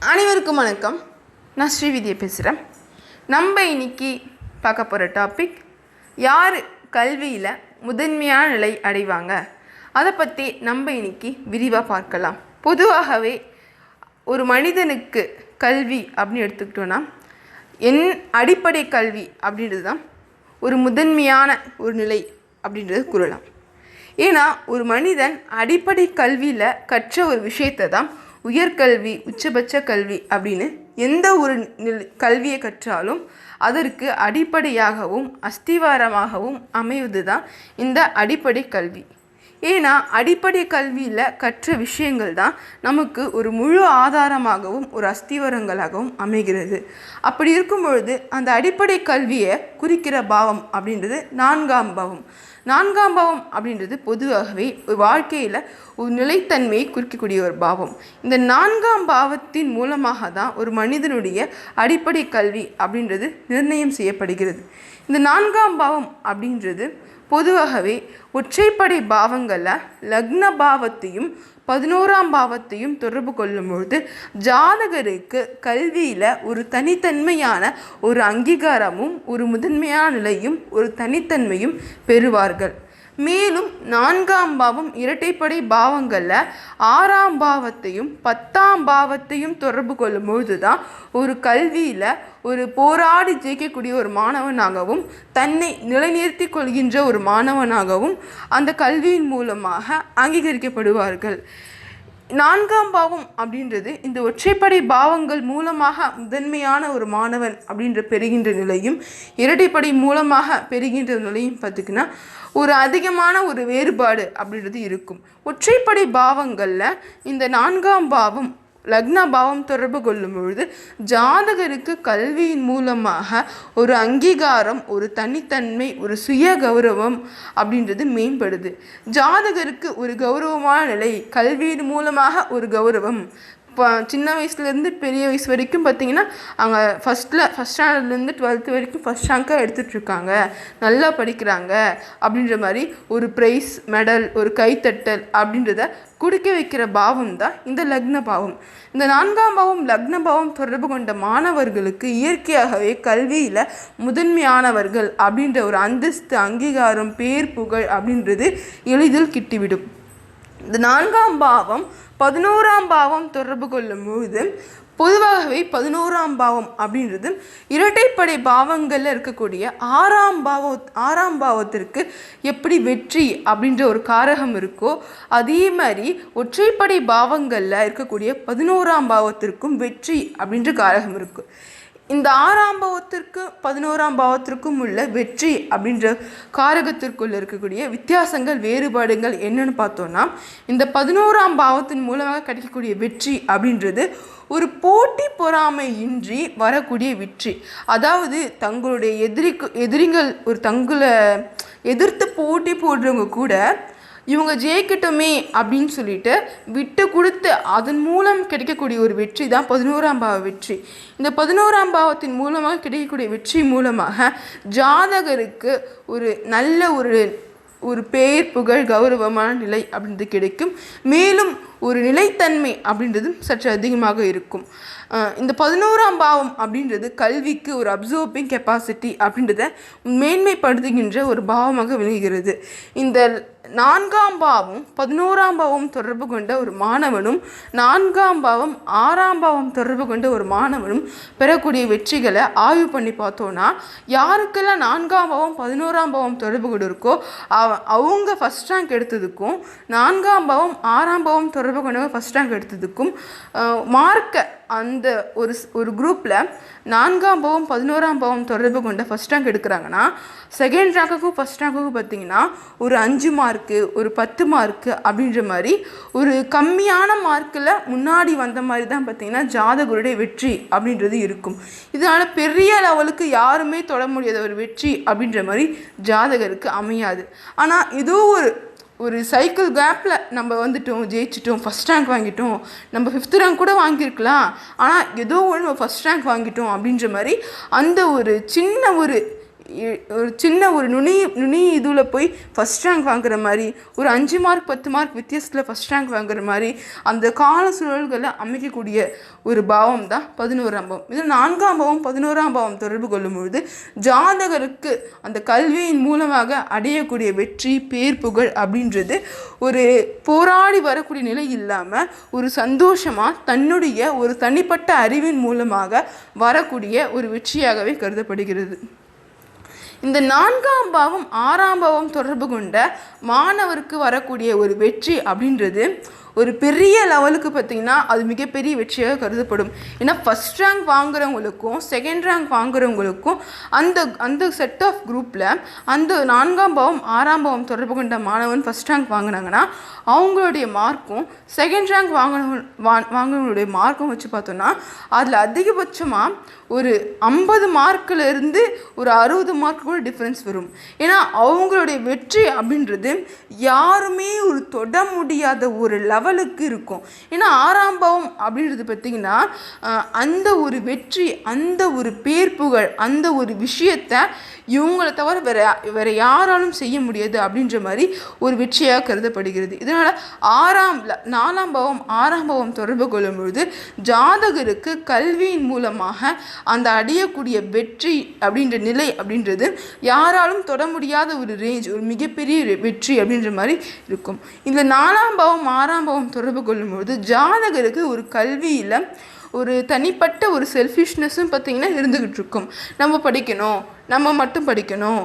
அனைவருக்கும் வணக்கம். நான் ஸ்ரீவிதியை பேசுகிறேன் நம்ம இன்னைக்கு பார்க்க போகிற டாபிக் யார் கல்வியில் முதன்மையான நிலை அடைவாங்க? அதை பற்றி நம்ம இன்னைக்கு விரிவாக பார்க்கலாம். பொதுவாகவே ஒரு மனிதனுக்கு கல்வி அப்படின்னு எடுத்துக்கிட்டோன்னா என் அடிப்படை கல்வி அப்படின்றது தான் ஒரு முதன்மையான ஒரு நிலை அப்படின்றது கூறலாம். ஏன்னா ஒரு மனிதன் அடிப்படை கல்வியில் கற்ற ஒரு விஷயத்தை தான் உயர்கல்வி உச்சபட்ச கல்வி அப்படின்னு எந்த ஒரு நிலை கல்வியை கற்றாலும் அதற்கு அடிப்படையாகவும் அஸ்திவாரமாகவும் அமைவது தான் இந்த அடிப்படை கல்வி. ஏன்னா அடிப்படை கல்வியில் கற்ற விஷயங்கள் தான் நமக்கு ஒரு முழு ஆதாரமாகவும் ஒரு அஸ்திவரங்களாகவும் அமைகிறது. அப்படி இருக்கும் பொழுது அந்த அடிப்படை கல்வியை குறிக்கிற பாவம் அப்படின்றது நான்காம் பாவம். நான்காம் பாவம் அப்படின்றது பொதுவாகவே ஒரு வாழ்க்கையில் ஒரு நிலைத்தன்மையை குறிக்கக்கூடிய ஒரு பாவம். இந்த நான்காம் பாவத்தின் மூலமாக தான் ஒரு மனிதனுடைய அடிப்படை கல்வி அப்படின்றது நிர்ணயம் செய்யப்படுகிறது. இந்த நான்காம் பாவம் அப்படின்றது பொதுவாகவே ஒற்றைப்படை பாவங்களில் லக்ன பாவத்தையும் பதினோராம் பாவத்தையும் தொடர்பு கொள்ளும்பொழுது ஜாதகருக்கு கல்வியில் ஒரு தனித்தன்மையான ஒரு அங்கீகாரமும் ஒரு முதன்மையான நிலையும் ஒரு தனித்தன்மையும் பெறுவார்கள். மேலும் நான்காம் பாவம் இரட்டைப்படை பாவங்களில் ஆறாம் பாவத்தையும் பத்தாம் பாவத்தையும் தொடர்பு கொள்ளும்பொழுது தான் ஒரு கல்வியில் ஒரு போராடி ஜெயிக்கக்கூடிய ஒரு மாணவனாகவும் தன்னை நிலைநிறுத்தி கொள்கின்ற ஒரு மாணவனாகவும் அந்த கல்வியின் மூலமாக அங்கீகரிக்கப்படுவார்கள். நான்காம் பாவம் அப்படின்றது இந்த ஒற்றைப்படை பாவங்கள் மூலமாக முதன்மையான ஒரு மாணவன் அப்படின்ற பெறுகின்ற நிலையும் இரட்டைப்படை மூலமாக பெறுகின்ற நிலையும் பார்த்திங்கன்னா ஒரு அதிகமான ஒரு வேறுபாடு அப்படின்றது இருக்கும். ஒற்றைப்படை பாவங்களில் இந்த நான்காம் பாவம் லக்ன பாவம் தொடர்பு கொள்ளும் பொழுது ஜாதகருக்கு கல்வியின் மூலமாக ஒரு அங்கீகாரம் ஒரு தனித்தன்மை ஒரு சுய கௌரவம் அப்படின்றது மேம்படுது. ஜாதகருக்கு ஒரு கௌரவமான நிலை கல்வியின் மூலமாக ஒரு கௌரவம் இப்போ சின்ன வயசுலேருந்து பெரிய வயசு வரைக்கும் பார்த்தீங்கன்னா அவங்க ஃபஸ்ட்டில் ஃபஸ்ட் ஸ்டாண்டர்ட்லேருந்து டுவெல்த்து வரைக்கும் ஃபஸ்ட் ரேங்காக எடுத்துகிட்ருக்காங்க நல்லா படிக்கிறாங்க. அப்படின்ற மாதிரி ஒரு ப்ரைஸ் மெடல் ஒரு கைத்தட்டல் அப்படின்றத குடிக்க வைக்கிற பாவம் தான் இந்த லக்ன பாவம். இந்த நான்காம் பாவம் லக்ன பாவம் தொடர்பு கொண்ட மாணவர்களுக்கு இயற்கையாகவே கல்வியில் முதன்மையானவர்கள் அப்படின்ற ஒரு அந்தஸ்து அங்கீகாரம் பேர் புகழ் அப்படின்றது எளிதில் கிட்டிவிடும். இந்த நான்காம் பாவம் பதினோராம் பாவம் தொடர்பு கொள்ளும் பொழுது பொதுவாகவே பதினோராம் பாவம் அப்படின்றது இரட்டைப்படை பாவங்களில் இருக்கக்கூடிய ஆறாம் பாவ ஆறாம் பாவத்திற்கு எப்படி வெற்றி அப்படின்ற ஒரு காரகம் இருக்கோ அதே மாதிரி ஒற்றைப்படை பாவங்களில் இருக்கக்கூடிய பதினோராம் பாவத்திற்கும் வெற்றி அப்படின்ற காரகம் இருக்குது இந்த ஆறாம் பாவத்திற்கு பதினோராம் பாவத்திற்கும் உள்ள வெற்றி அப்படின்ற காரகத்திற்குள்ள இருக்கக்கூடிய வித்தியாசங்கள் வேறுபாடுகள் என்னன்னு பார்த்தோன்னா இந்த பதினோராம் பாவத்தின் மூலமாக கிடைக்கக்கூடிய வெற்றி அப்படின்றது ஒரு போட்டி பொறாமை இன்றி வரக்கூடிய வெற்றி. அதாவது தங்களுடைய எதிரிக்கு எதிரிகள் ஒரு தங்களை எதிர்த்து போட்டி போடுறவங்க கூட இவங்க ஜெயிக்கட்டுமே அப்படின்னு சொல்லிட்டு விட்டு கொடுத்து அதன் மூலம் கிடைக்கக்கூடிய ஒரு வெற்றி தான் பதினோராம் பாவ வெற்றி. இந்த பதினோராம் பாவத்தின் மூலமாக கிடைக்கக்கூடிய வெற்றி மூலமாக ஜாதகருக்கு ஒரு நல்ல ஒரு ஒரு பேர் புகழ் கௌரவமான நிலை அப்படின்றது கிடைக்கும். மேலும் ஒரு நிலைத்தன்மை அப்படின்றதும் சற்று அதிகமாக இருக்கும். இந்த பதினோராம் பாவம் அப்படின்றது கல்விக்கு ஒரு அப்சர்விங் கெப்பாசிட்டி அப்படின்றத மேன்மைப்படுத்துகின்ற ஒரு பாவமாக விளங்குகிறது. இந்த நான்காம் பாவம் பதினோராம் பாவம் தொடர்பு கொண்ட ஒரு மாணவனும் நான்காம் பாவம் ஆறாம் பாவம் தொடர்பு கொண்ட ஒரு மாணவனும் பெறக்கூடிய வெற்றிகளை ஆய்வு பண்ணி பார்த்தோன்னா யாருக்கெல்லாம் நான்காம் பாவம் பதினோராம் பாவம் தொடர்பு கொண்டு இருக்கோ அவ அவங்க ஃபஸ்ட் ரேங்க் எடுத்ததுக்கும் நான்காம் பாவம் ஆறாம் பாவம் தொடர்பு கொண்டவங்க ஃபஸ்ட் ரேங்க் எடுத்ததுக்கும் மார்க்கை அந்த ஒரு ஸ்- ஒரு குரூப்பில் நான்காம் பாவம் பதினோராம் பாவம் தொடர்பு கொண்ட ஃபஸ்ட் ரேங்க் எடுக்கிறாங்கன்னா செகண்ட் ரேங்க்குக்கும் ஃபஸ்ட் ரேங்க்குக்கும் பார்த்தீங்கன்னா ஒரு அஞ்சு மார்க்கு ஒரு பத்து மார்க்கு அப்படின்ற மாதிரி ஒரு கம்மியான மார்க்கில் முன்னாடி வந்த மாதிரி தான் பார்த்தீங்கன்னா ஜாதகருடைய வெற்றி அப்படின்றது இருக்கும். இதனால் பெரிய லெவலுக்கு யாருமே தொட முடியாத ஒரு வெற்றி அப்படின்ற மாதிரி ஜாதகருக்கு அமையாது. ஆனால் ஏதோ ஒரு ஒரு சைக்கிள் கேப்பில் நம்ம வந்துட்டோம் ஜெயிச்சிட்டோம் ஃபஸ்ட் ரேங்க் வாங்கிட்டோம். நம்ம ஃபிஃப்த் ரேங்க் கூட வாங்கியிருக்கலாம். ஆனால் ஏதோ ஒன்று நம்ம ஃபஸ்ட் ரேங்க் வாங்கிட்டோம் அப்படின்ற மாதிரி அந்த ஒரு சின்ன ஒரு ஒரு சின்ன ஒரு நுனி நுனி இதில் போய் ஃபஸ்ட் ரேங்க் வாங்குற மாதிரி ஒரு அஞ்சு மார்க் பத்து மார்க் வித்தியாசத்தில் ஃபஸ்ட் ரேங்க் வாங்குற மாதிரி அந்த கால சூழல்களை அமைக்கக்கூடிய ஒரு பாவம் தான் பதினோராம் பாவம். இதில் நான்காம் பாவம் பதினோராம் பாவம் தொடர்பு கொள்ளும் பொழுது ஜாதகருக்கு அந்த கல்வியின் மூலமாக அடையக்கூடிய வெற்றி பேர் புகழ் அப்படின்றது ஒரு போராடி வரக்கூடிய நிலை இல்லாமல் ஒரு சந்தோஷமாக தன்னுடைய ஒரு தனிப்பட்ட அறிவின் மூலமாக வரக்கூடிய ஒரு வெற்றியாகவே கருதப்படுகிறது. இந்த நான்காம் பாவம் ஆறாம் பாவம் தொடர்பு கொண்ட மாணவருக்கு வரக்கூடிய ஒரு வெற்றி அப்படின்றது ஒரு பெரிய லெவலுக்கு பார்த்தீங்கன்னா அது மிகப்பெரிய வெற்றியாக கருதப்படும். ஏன்னா ஃபஸ்ட் ரேங்க் வாங்குறவங்களுக்கும் செகண்ட் ரேங்க் வாங்குறவங்களுக்கும் அந்த அந்த செட் ஆஃப் குரூப்பில் அந்த நான்காம் பாவம் ஆறாம் பாவம் தொடர்பு கொண்ட மாணவன் ஃபஸ்ட் ரேங்க் வாங்கினாங்கன்னா அவங்களுடைய மார்க்கும் செகண்ட் ரேங்க் வாங்கின வா வாங்கினவங்களுடைய மார்க்கும் வச்சு பார்த்தோன்னா அதில் அதிகபட்சமாக ஒரு ஐம்பது மார்க்கிலிருந்து ஒரு அறுபது மார்க் கூட டிஃப்ரென்ஸ் வரும். ஏன்னா அவங்களுடைய வெற்றி அப்படின்றது யாருமே ஒரு தொட முடியாத ஒரு லெவல் லெவலுக்கு இருக்கும். ஏன்னா ஆறாம் பாவம் அப்படின்றது பார்த்திங்கன்னா அந்த ஒரு வெற்றி அந்த ஒரு பேர் புகழ் அந்த ஒரு விஷயத்தை இவங்களை தவிர வேற வேற யாராலும் செய்ய முடியாது அப்படின்ற மாதிரி ஒரு வெற்றியாக கருதப்படுகிறது. இதனால் ஆறாம் நாலாம் பாவம் ஆறாம் பாவம் தொடர்பு கொள்ளும் பொழுது ஜாதகருக்கு கல்வியின் மூலமாக அந்த அடையக்கூடிய வெற்றி அப்படின்ற நிலை அப்படின்றது யாராலும் தொட முடியாத ஒரு ரேஞ்ச் ஒரு மிகப்பெரிய வெற்றி அப்படின்ற மாதிரி இருக்கும். இந்த நாலாம் பாவம் ஆறாம் பாவம் தொடர்பு கொள்ளும் பொழுது ஜாதகருக்கு ஒரு கல்வியில் ஒரு தனிப்பட்ட ஒரு செல்ஃபிஷ்னஸும் பார்த்திங்கன்னா இருந்துக்கிட்டு இருக்கும். நம்ம படிக்கணும் நம்ம மட்டும் படிக்கணும்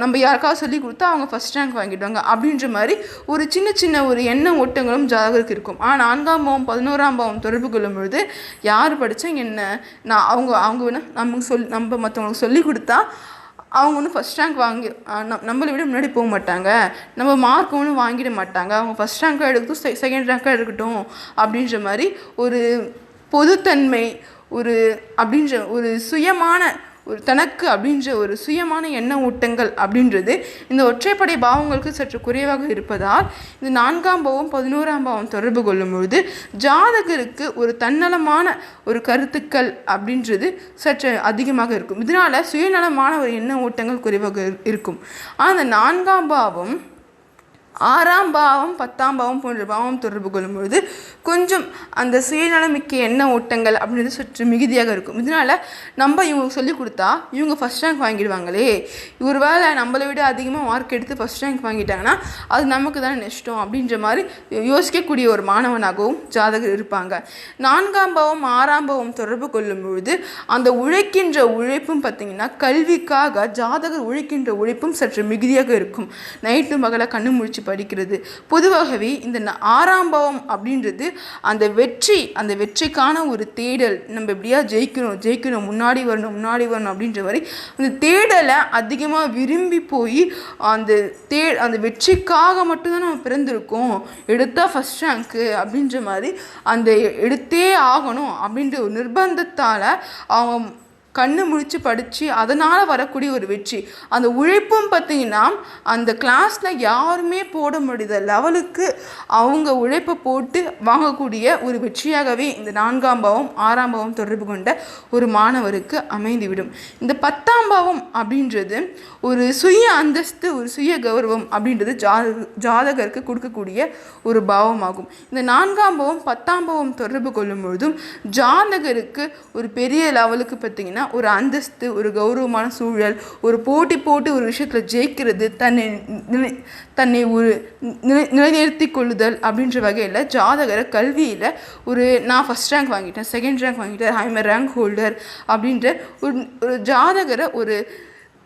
நம்ம யாருக்காவது சொல்லி கொடுத்தா அவங்க ஃபஸ்ட் ரேங்க் வாங்கிடுவாங்க. அப்படின்ற மாதிரி ஒரு சின்ன சின்ன ஒரு எண்ண ஓட்டங்களும் ஜாதகருக்கு இருக்கும். ஆனால் நான்காம் பாவம் பதினோராம் பாவம் தொடர்பு கொள்ளும் பொழுது யார் படித்தா என்ன? நான் அவங்க அவங்க வேணா நமக்கு சொல் நம்ம மற்றவங்களுக்கு சொல்லி கொடுத்தா அவங்க ஒன்றும் ஃபஸ்ட் ரேங்க் வாங்கி நம் நம்மளை விட முன்னாடி போக மாட்டாங்க. நம்ம மார்க் ஒன்றும் வாங்கிட மாட்டாங்க. அவங்க ஃபஸ்ட் ரேங்காக எடுக்கட்டும் செகண்ட் ரேங்காக எடுக்கட்டும் அப்படின்ற மாதிரி ஒரு பொதுத்தன்மை ஒரு அப்படின்ற ஒரு சுயமான ஒரு தனக்கு அப்படின்ற ஒரு சுயமான எண்ண ஓட்டங்கள் அப்படின்றது இந்த ஒற்றைப்படை பாவங்களுக்கு சற்று குறைவாக இருப்பதால் இந்த நான்காம் பாவம் பதினோராம் பாவம் தொடர்பு கொள்ளும் பொழுது ஜாதகருக்கு ஒரு தன்னலமான ஒரு கருத்துக்கள் அப்படின்றது சற்று அதிகமாக இருக்கும். இதனால் சுயநலமான ஒரு எண்ண ஓட்டங்கள் குறைவாக இருக்கும். ஆனால் அந்த நான்காம் பாவம் ஆறாம் பாவம் பத்தாம் பாவம் போன்ற பாவம் தொடர்பு கொள்ளும் பொழுது கொஞ்சம் அந்த சுயநலமிக்க எண்ண ஓட்டங்கள் அப்படின்றது சற்று மிகுதியாக இருக்கும். இதனால் நம்ம இவங்க சொல்லி கொடுத்தா இவங்க ஃபஸ்ட் ரேங்க் வாங்கிடுவாங்களே. ஒரு வேளை நம்மளை விட அதிகமாக மார்க் எடுத்து ஃபஸ்ட் ரேங்க் வாங்கிட்டாங்கன்னா அது நமக்கு தானே நஷ்டம் அப்படின்ற மாதிரி யோசிக்கக்கூடிய ஒரு மாணவனாகவும் ஜாதகர் இருப்பாங்க. நான்காம் பாவம் ஆறாம் பாவம் தொடர்பு கொள்ளும் பொழுது அந்த உழைக்கின்ற உழைப்பும் பார்த்திங்கன்னா கல்விக்காக ஜாதகர் உழைக்கின்ற உழைப்பும் சற்று மிகுதியாக இருக்கும். நைட்டு மகளை கண்ணு முழிச்சு படிக்கிறது. பொதுவாகவே இந்த ஆறாம் பாவம் அப்படின்றது அந்த வெற்றி அந்த வெற்றிக்கான ஒரு தேடல். நம்ம எப்படியா ஜெயிக்கணும் ஜெயிக்கணும் முன்னாடி வரணும் முன்னாடி வரணும் அப்படின்ற வரை அந்த தேடலை அதிகமாக விரும்பி போய் அந்த தே அந்த வெற்றிக்காக மட்டும்தான் நம்ம பிறந்திருக்கோம். எடுத்தால் ஃபஸ்ட் ரேங்க்கு அப்படின்ற மாதிரி அந்த எடுத்தே ஆகணும் அப்படின்ற ஒரு நிர்பந்தத்தால் அவங்க கண்ணு முழிச்சு படித்து அதனால் வரக்கூடிய ஒரு வெற்றி. அந்த உழைப்பும் பார்த்தீங்கன்னா அந்த கிளாஸில் யாருமே போட முடியாத லெவலுக்கு அவங்க உழைப்பை போட்டு வாங்கக்கூடிய ஒரு வெற்றியாகவே இந்த நான்காம் பாவம் ஆறாம் பாவம் தொடர்பு கொண்ட ஒரு மாணவருக்கு அமைந்துவிடும். இந்த பத்தாம் பாவம் அப்படின்றது ஒரு சுய அந்தஸ்து ஒரு சுய கௌரவம் அப்படின்றது ஜாதக ஜாதகருக்கு கொடுக்கக்கூடிய ஒரு பாவமாகும். இந்த நான்காம் பாவம் பத்தாம் பாவம் தொடர்பு கொள்ளும் பொழுதும் ஜாதகருக்கு ஒரு பெரிய லெவலுக்கு பார்த்தீங்கன்னா ஒரு அந்தஸ்து ஒரு கௌரவமான சூழல் ஒரு போட்டி போட்டு ஒரு விஷயத்தில் ஜெயிக்கிறது தன்னை நிலை தன்னை ஒரு நிலை நிலைநிறுத்தி கொள்ளுதல் அப்படின்ற வகையில் ஜாதகரை கல்வியில் ஒரு நான் ஃபஸ்ட் ரேங்க் வாங்கிட்டேன் செகண்ட் ரேங்க் வாங்கிட்டேன் ஐம் ரேங்க் ஹோல்டர் அப்படின்ற ஒரு ஒரு ஜாதகரை ஒரு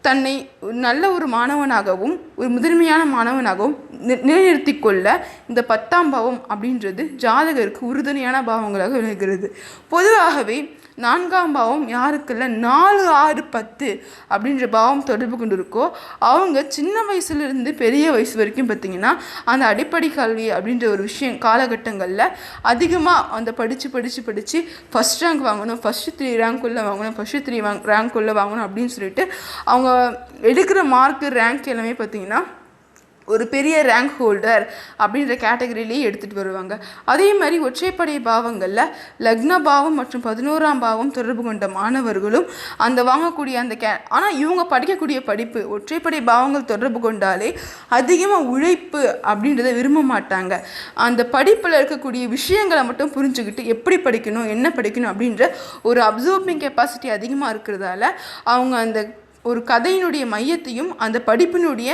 தன்னை ஒரு நல்ல ஒரு மாணவனாகவும் ஒரு முதன்மையான மாணவனாகவும் நி- கொள்ள இந்த பத்தாம் பாவம் அப்படின்றது ஜாதகருக்கு உறுதுணையான பாவங்களாக விளங்குகிறது. பொதுவாகவே நான்காம் பாவம் யாருக்குள்ள நாலு ஆறு பத்து அப்படின்ற பாவம் தொடர்பு கொண்டு இருக்கோ அவங்க சின்ன வயசுலேருந்து பெரிய வயசு வரைக்கும் பார்த்தீங்கன்னா அந்த அடிப்படை கல்வி அப்படின்ற ஒரு விஷயம் காலகட்டங்களில் அதிகமாக அந்த படித்து படித்து படித்து ஃபஸ்ட் ரேங்க் வாங்கணும் ஃபஸ்ட்டு த்ரீ ரேங்க்குள்ளே வாங்கணும் ஃபஸ்ட்டு த்ரீ வாங் ரேங்க்குள்ளே வாங்கணும் அப்படின்னு சொல்லிட்டு அவங்க எடுக்கிற மார்க்கு ரேங்க் எல்லாமே பார்த்திங்கன்னா ஒரு பெரிய ரேங்க் ஹோல்டர் அப்படின்ற கேட்டகரியிலேயே எடுத்துகிட்டு வருவாங்க. அதே மாதிரி ஒற்றைப்படை பாவங்களில் லக்ன பாவம் மற்றும் பதினோராம் பாவம் தொடர்பு கொண்ட மாணவர்களும் அந்த வாங்கக்கூடிய அந்த கே ஆனால் இவங்க படிக்கக்கூடிய படிப்பு ஒற்றைப்படை பாவங்கள் தொடர்பு கொண்டாலே அதிகமாக உழைப்பு அப்படின்றத விரும்ப மாட்டாங்க. அந்த படிப்பில் இருக்கக்கூடிய விஷயங்களை மட்டும் புரிஞ்சுக்கிட்டு எப்படி படிக்கணும் என்ன படிக்கணும் அப்படின்ற ஒரு அப்சர்விங் கெப்பாசிட்டி அதிகமாக இருக்கிறதால அவங்க அந்த ஒரு கதையினுடைய மையத்தையும் அந்த படிப்பினுடைய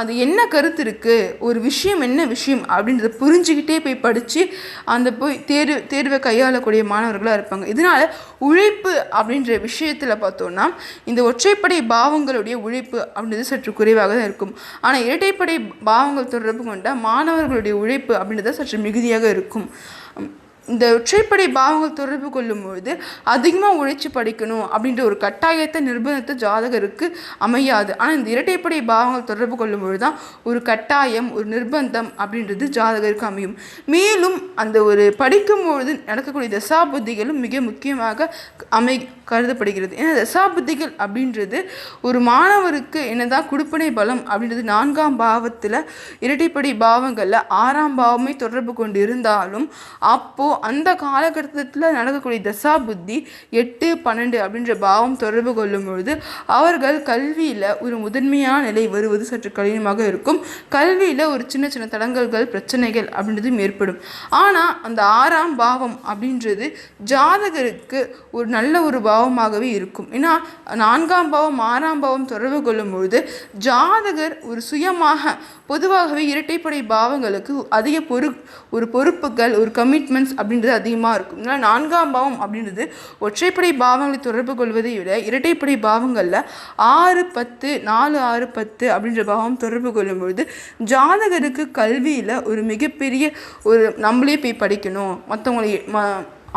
அது என்ன கருத்து இருக்குது ஒரு விஷயம் என்ன விஷயம் அப்படின்றத புரிஞ்சுக்கிட்டே போய் படித்து அந்த போய் தேர்வு தேர்வை கையாளக்கூடிய மாணவர்களாக இருப்பாங்க. இதனால் உழைப்பு அப்படின்ற விஷயத்தில் பார்த்தோன்னா இந்த ஒற்றைப்படை பாவங்களுடைய உழைப்பு அப்படின்றது சற்று குறைவாக தான் இருக்கும். ஆனால் இரட்டைப்படை பாவங்கள் தொடர்பு கொண்ட மாணவர்களுடைய உழைப்பு அப்படின்றது சற்று மிகுதியாக இருக்கும். இந்த ஒற்றைப்படை பாவங்கள் தொடர்பு கொள்ளும்பொழுது அதிகமாக உழைச்சி படிக்கணும் அப்படின்ற ஒரு கட்டாயத்தை நிர்பந்தத்தை ஜாதகருக்கு அமையாது. ஆனால் இந்த இரட்டைப்படை பாவங்கள் தொடர்பு கொள்ளும்பொழுது தான் ஒரு கட்டாயம் ஒரு நிர்பந்தம் அப்படின்றது ஜாதகருக்கு அமையும். மேலும் அந்த ஒரு படிக்கும்பொழுது நடக்கக்கூடிய தசாபுத்திகளும் மிக முக்கியமாக அமை கருதப்படுகிறது. ஏன்னா தசாபுத்திகள் அப்படின்றது ஒரு மாணவருக்கு என்னதான் குடுப்பனை பலம் அப்படின்றது நான்காம் பாவத்தில் இரட்டைப்படை பாவங்களில் ஆறாம் பாவமே தொடர்பு கொண்டு இருந்தாலும் அப்போது அந்த காலகட்டத்தில் நடக்கக்கூடிய தசா புத்தி எட்டு பன்னெண்டு அப்படின்ற பாவம் தொடர்பு கொள்ளும் பொழுது அவர்கள் கல்வியில் ஒரு முதன்மையான நிலை வருவது சற்று கடினமாக இருக்கும். கல்வியில் ஒரு சின்ன சின்ன தடங்கல்கள் பிரச்சனைகள் அப்படின்றதும் ஏற்படும். ஆனால் அந்த ஆறாம் பாவம் அப்படின்றது ஜாதகருக்கு ஒரு நல்ல ஒரு பாவமாகவே இருக்கும். ஏன்னா நான்காம் பாவம் ஆறாம் பாவம் தொடர்பு கொள்ளும் பொழுது ஜாதகர் ஒரு சுயமாக பொதுவாகவே இரட்டைப்படை பாவங்களுக்கு அதிக பொறு ஒரு பொறுப்புகள் ஒரு கமிட்மெண்ட்ஸ் அப்படின்றது அதிகமாக இருக்கும். ஏன்னா நான்காம் பாவம் அப்படின்றது ஒற்றைப்படை பாவங்களை தொடர்பு கொள்வதை விட இரட்டைப்படை பாவங்களில் ஆறு பத்து நாலு ஆறு பத்து அப்படின்ற பாவம் தொடர்பு கொள்ளும் பொழுது ஜாதகருக்கு கல்வியில் ஒரு மிகப்பெரிய ஒரு நம்மளே போய் படிக்கணும். மற்றவங்களை ம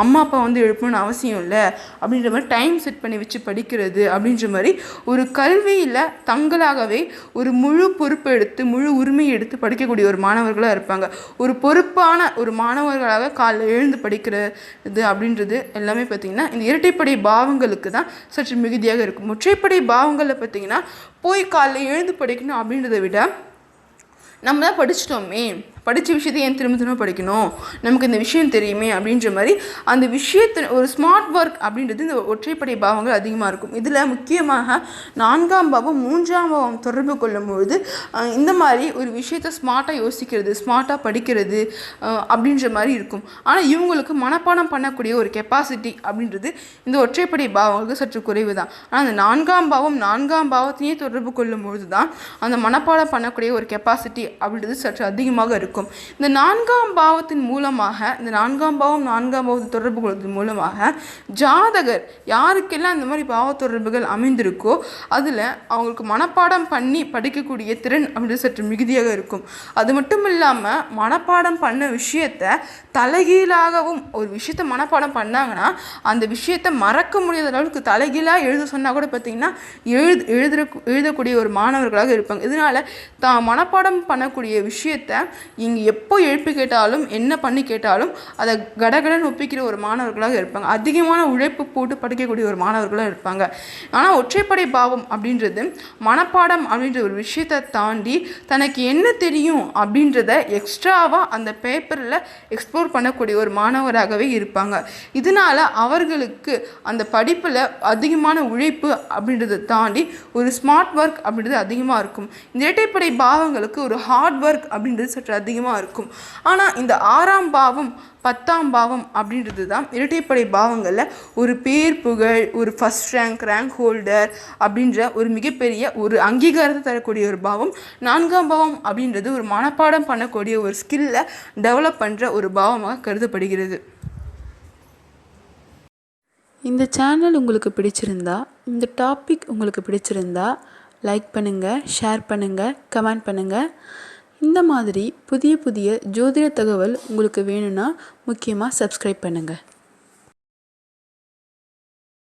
அம்மா அப்பா வந்து எழுப்பணும்னு அவசியம் இல்லை. அப்படின்ற மாதிரி டைம் செட் பண்ணி வச்சு படிக்கிறது அப்படின்ற மாதிரி ஒரு கல்வியில் தங்களாகவே ஒரு முழு பொறுப்பு எடுத்து முழு உரிமை எடுத்து படிக்கக்கூடிய ஒரு மாணவர்களாக இருப்பாங்க. ஒரு பொறுப்பான ஒரு மாணவர்களாக காலைல எழுந்து படிக்கிறது அப்படின்றது எல்லாமே பார்த்திங்கன்னா இந்த இரட்டைப்படை பாவங்களுக்கு தான் சற்று மிகுதியாக இருக்கும். ஒற்றைப்படை பாவங்களில் பார்த்திங்கன்னா போய் காலைல எழுந்து படிக்கணும் அப்படின்றத விட நம்ம தான் படிச்சிட்டோமே. படித்த விஷயத்தை ஏன் திரும்ப திரும்ப படிக்கணும்? நமக்கு இந்த விஷயம் தெரியுமே அப்படின்ற மாதிரி அந்த விஷயத்தை ஒரு ஸ்மார்ட் ஒர்க் அப்படின்றது இந்த ஒற்றைப்படை பாவங்கள் அதிகமாக இருக்கும். இதில் முக்கியமாக நான்காம் பாவம் மூன்றாம் பாவம் தொடர்பு கொள்ளும்பொழுது இந்த மாதிரி ஒரு விஷயத்தை ஸ்மார்ட்டாக யோசிக்கிறது ஸ்மார்ட்டாக படிக்கிறது அப்படின்ற மாதிரி இருக்கும். ஆனால் இவங்களுக்கு மனப்பாடம் பண்ணக்கூடிய ஒரு கெப்பாசிட்டி அப்படின்றது இந்த ஒற்றைப்படை பாவங்களுக்கு சற்று குறைவு தான் ஆனால் அந்த நான்காம் பாவம் நான்காம் பாவத்திலேயே தொடர்பு கொள்ளும்பொழுது தான் அந்த மனப்பாடம் பண்ணக்கூடிய ஒரு கெப்பாசிட்டி அப்படின்றது சற்று அதிகமாக இருக்கும். இந்த நான்காம் பாவத்தின் மூலமாக இந்த நான்காம் பாவம் நான்காம் பாவத்தை தொடர்பு கொள்வதன் மூலமாக ஜாதகர் யாருக்கெல்லாம் இந்த மாதிரி பாவ தொடர்புகள் அமைந்திருக்கோ அதில் அவங்களுக்கு மனப்பாடம் பண்ணி படிக்கக்கூடிய திறன் அப்படின்றது சற்று மிகுதியாக இருக்கும். அது மட்டும் இல்லாமல் மனப்பாடம் பண்ண விஷயத்தை தலைகீழாகவும் ஒரு விஷயத்தை மனப்பாடம் பண்ணாங்கன்னா அந்த விஷயத்தை மறக்க முடியாத அளவுக்கு தலைகீழாக எழுத சொன்னால் கூட பார்த்தீங்கன்னா எழுது எழுதுற எழுதக்கூடிய ஒரு மாணவர்களாக இருப்பாங்க. இதனால் தான் மனப்பாடம் பண்ணக்கூடிய விஷயத்தை இங்கே எப்போ எழுப்பி கேட்டாலும் என்ன பண்ணி கேட்டாலும் அதை கடகடன் ஒப்பிக்கிற ஒரு மாணவர்களாக இருப்பாங்க. அதிகமான உழைப்பு போட்டு படிக்கக்கூடிய ஒரு மாணவர்களாக இருப்பாங்க. ஆனால் ஒற்றைப்படை பாவம் அப்படின்றது மனப்பாடம் அப்படின்ற ஒரு விஷயத்தை தாண்டி தனக்கு என்ன தெரியும் அப்படின்றத எக்ஸ்ட்ராவாக அந்த பேப்பரில் எக்ஸ்ப்ளோர் பண்ணக்கூடிய ஒரு மாணவராகவே இருப்பாங்க. இதனால் அவர்களுக்கு அந்த படிப்பில் அதிகமான உழைப்பு அப்படின்றத தாண்டி ஒரு ஸ்மார்ட் ஒர்க் அப்படின்றது அதிகமாக இருக்கும். இந்த இரட்டைப்படை பாவங்களுக்கு ஒரு ஹார்ட் ஒர்க் அப்படின்றது சற்று அதிகமாக இருக்கும். ஆனால் இந்த ஆறாம் பாவம் பத்தாம் பாவம் அப்படின்றது தான் இரட்டைப்படை பாவங்களில் ஒரு பேர் புகழ் ஒரு ஃபஸ்ட் ரேங்க் ரேங்க் ஹோல்டர் அப்படின்ற ஒரு மிகப்பெரிய ஒரு அங்கீகாரத்தை தரக்கூடிய ஒரு பாவம். நான்காம் பாவம் அப்படின்றது ஒரு மனப்பாடம் பண்ணக்கூடிய ஒரு ஸ்கில்லை டெவலப் பண்ணுற ஒரு பாவமாக கருதப்படுகிறது. இந்த சேனல் உங்களுக்கு பிடிச்சிருந்தா இந்த டாபிக் உங்களுக்கு பிடிச்சிருந்தா லைக் பண்ணுங்கள் ஷேர் பண்ணுங்கள் கமெண்ட் பண்ணுங்கள் இந்த மாதிரி புதிய புதிய ஜோதிட தகவல் உங்களுக்கு வேணும்னா முக்கியமாக சப்ஸ்கிரைப் பண்ணுங்கள்